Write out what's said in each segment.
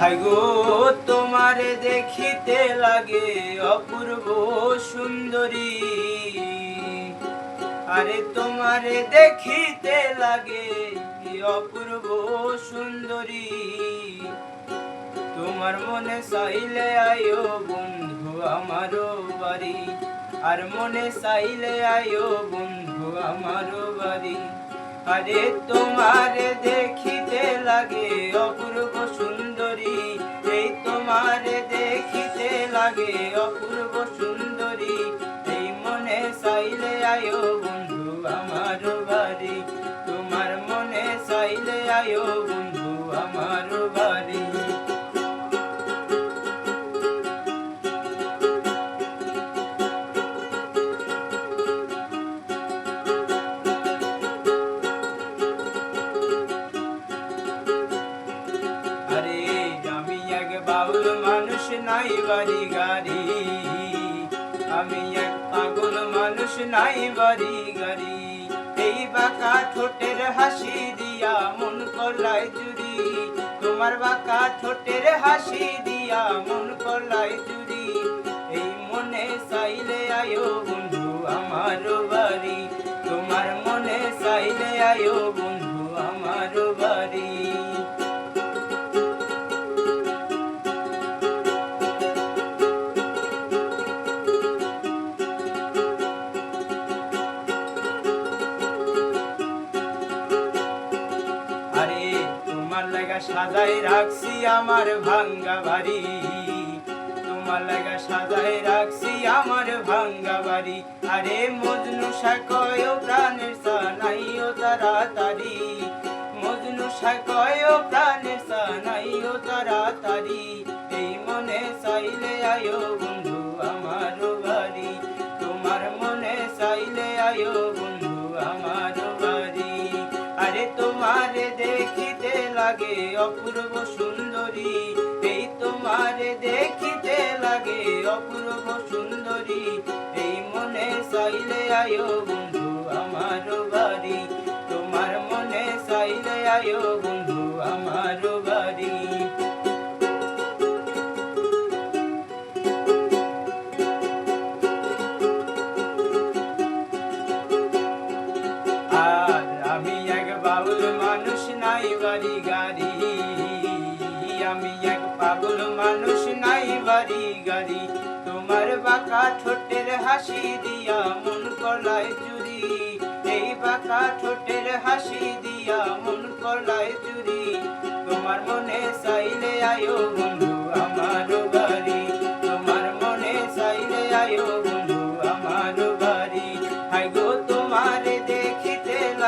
High গো, তোমারে দেখিতে লাগে অপূর্ব সুন্দরী। আরে তোমারে দেখিতে লাগে অপূর্ব সুন্দরী। তোমার মনে চাইলে আয়ো বন্ধু আমারও বাড়ি। আর মনে চাইলে আয়ো বন্ধু আমারও বাড়ি। আরে তোমারে দেখিতে লাগে অপূর্ব অপূর্ব সুন্দরী এই মনে চাইলে আয়ো বন্ধু আমার বাড়ি। তোমার মনে চাইলে আয়ো বন্ধু মানুষ নাই বাড়ি গাড়ি। আমি এক পাগল মানুষ নাই বাড়ি গাড়ি। এই বাঁকা ঠোঁটের হাসি দিয়া মন করলাই চুরি। তোমার বাঁকা ঠোঁটের হাসি দিয়া মন করলাই চুরি। এই মনে চাইলে আয়ো বন্ধু আমার বাড়ি। তোমার মনে চাইলে আয়ো বন্ধু আমার বাড়ি। লাগা সাজাই রাখছি আমার ভাঙ্গা বাড়ি। তোমার লাগা সাজাই রাখছি আমার ভাঙ্গা বাড়ি। আরে মজনু শাকয় প্রাণের সানাইও তাড়াতাড়ি। মজনু শাকয় প্রাণের সানাইও তাড়াতাড়ি। এই মনে চাইলে আয়ো বন্ধু আমার বাড়ি। তোমার মনে চাইলে আয়ো লাগে, অপূর্ব সুন্দরী। এই তোমারে দেখিতে লাগে, অপূর্ব সুন্দরী। এই মনে চাইলে আয়ো বন্ধু আমার বাড়ি। তোমার মনে চাইলে আয়ো বন্ধু আমার বাড়ি। বাউল মানুষ নাই, বাড়ি গাড়ি। আমি এক পাগল মানুষ নাই, বাড়ি গাড়ি। তোমার বাঁকা ঠোঁটের হাসি দিয়া মন কলাই চুরি। এই বাঁকা ঠোঁটের হাসি দিয়া মন কলাই চুরি। তোমার মনে চাইলে আয়ো বন্ধু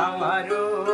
আমারও